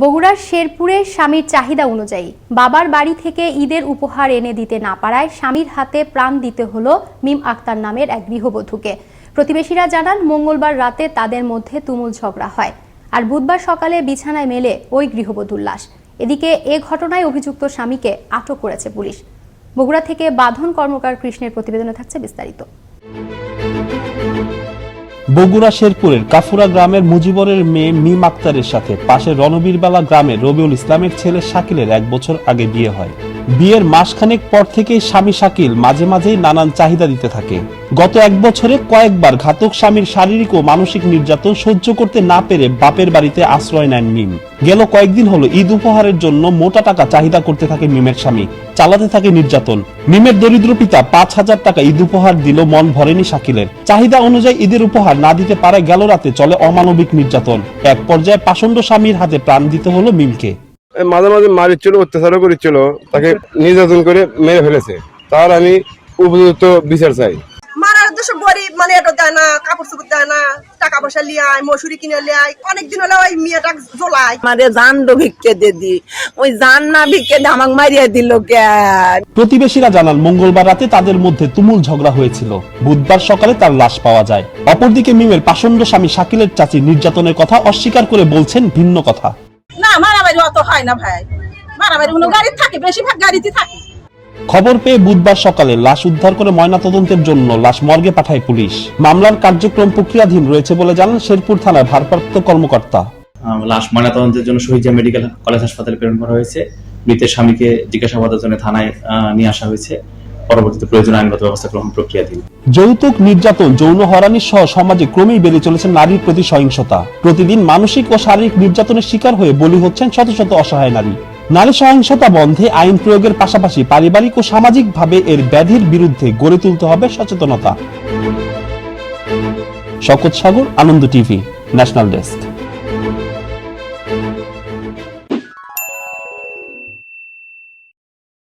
বগুড়ার শেরপুরে স্বামীর চাহিদা অনুযায়ী বাবার বাড়ি থেকে ঈদের উপহার এনে দিতে না পারায় স্বামীর হাতে প্রাণ দিতে হলো মিম আক্তার নামের এক গৃহবধূকে। প্রতিবেশীরা জানান, মঙ্গলবার রাতে তাদের মধ্যে তুমুল ঝগড়া হয় আর বুধবার সকালে বিছানায় মেলে ওই গৃহবধূর লাশ। এদিকে এ ঘটনায় অভিযুক্ত স্বামীকে আটক করেছে পুলিশ। বগুড়া থেকে বাঁধন কর্মকার কৃষ্ণের প্রতিবেদনে থাকছে বিস্তারিত। বগুড়া শেরপুরের কাফুরা গ্রামের মুজিবরের মেয়ে মিম আক্তারের সাথে পাশের রণবীরবালা গ্রামের রবিউল ইসলামের ছেলে শাকিলের এক বছর আগে বিয়ে হয়। বিয়ের মাসখানেক পর থেকেই স্বামী শাকিল মাঝে মাঝেই নানান চাহিদা দিতে থাকে। গত এক বছরে কয়েকবার ঘাতক স্বামীর শারীরিক ও মানসিক নির্যাতন সহ্য করতে না পেরে বাপের বাড়িতে আশ্রয় নেন মিম। গেল কয়েকদিন হলো ঈদ উপহারের জন্য মোটা টাকা চাহিদা করতে থাকে মিমের স্বামী, চালাতে থাকে নির্যাতন। মিমের দরিদ্র পিতা পাঁচ হাজার টাকা ঈদ উপহার দিল, মন ভরেনি শাকিলের। চাহিদা অনুযায়ী ঈদের উপহার না দিতে পারে গেল রাতে চলে অমানবিক নির্যাতন। এক পর্যায়ে পাষণ্ড স্বামীর হাতে প্রাণ দিতে হলো মিমকে। মাঝে মাঝে মারিচ্ছিল অত্যাচারও করেছিল তাকে নির্যাতন করে মেরে ফেলেছে। তার আমি উপযুক্ত বিচার চাই। মারার দেশে গরিব মানে এটা দেয় না কাপড় চোপড় দেয় না টাকা পয়সা মসুরি কিনে অনেকদিন হলে ওই মেয়েটা জ্বলায়। আমারে জান ভিক্ষে দিদি ওই জান না ভিক্ষে দিয়ে আমাকে মারিয়ে দিল কে? প্রতিবেশীরা জানান মঙ্গলবার রাতে তাদের মধ্যে তুমুল ঝগড়া হয়েছিল। বুধবার সকালে তার লাশ পাওয়া যায়। অপরদিকে মিমের পাষণ্ড স্বামী শাকিলের চাচি নির্যাতনের কথা অস্বীকার করে বলছেন ভিন্ন কথা। মারামারি অত হয় না ভাই। মারামারি কোনো গাড়ি থাকে বেশিরভাগ গাড়িতে থাকে। খবর পেয়ে বুধবার সকালে লাশ উদ্ধার করে ময়নাতদন্তের জন্য লাশ মর্গে পাঠায় পুলিশ। মামলার কার্যক্রম প্রক্রিয়াধীন রয়েছে বলে জানান শেরপুর থানার ভারপ্রাপ্ত কর্মকর্তা। লাশ ময়নাতদন্তের জন্য শহীদ মেডিকেল কলেজ হাসপাতালে প্রেরণ করা হয়েছে। মৃতের স্বামীকে জিজ্ঞাসাবাদের জন্য থানায় আহ, নিয়ে আসা হয়েছে। পরবর্তীতে প্রয়োজনীয় আইনগত ব্যবস্থা গ্রহণ প্রক্রিয়াধীন। যৌতুক, নির্যাতন, যৌন হরানি সহ সমাজে ক্রমেই বেড়ে চলেছে নারীর প্রতি সহিংসতা। প্রতিদিন মানসিক ও শারীরিক নির্যাতনের শিকার হয়ে বলি হচ্ছেন শত শত অসহায় নারী। নারী সহিংসতা বন্ধে আইন প্রয়োগের পাশাপাশি পারিবারিক ও সামাজিকভাবে এর ব্যাধির বিরুদ্ধে গড়ে তুলতে হবে সচেতনতা। Shakat Sagar, Ananda TV, national desk.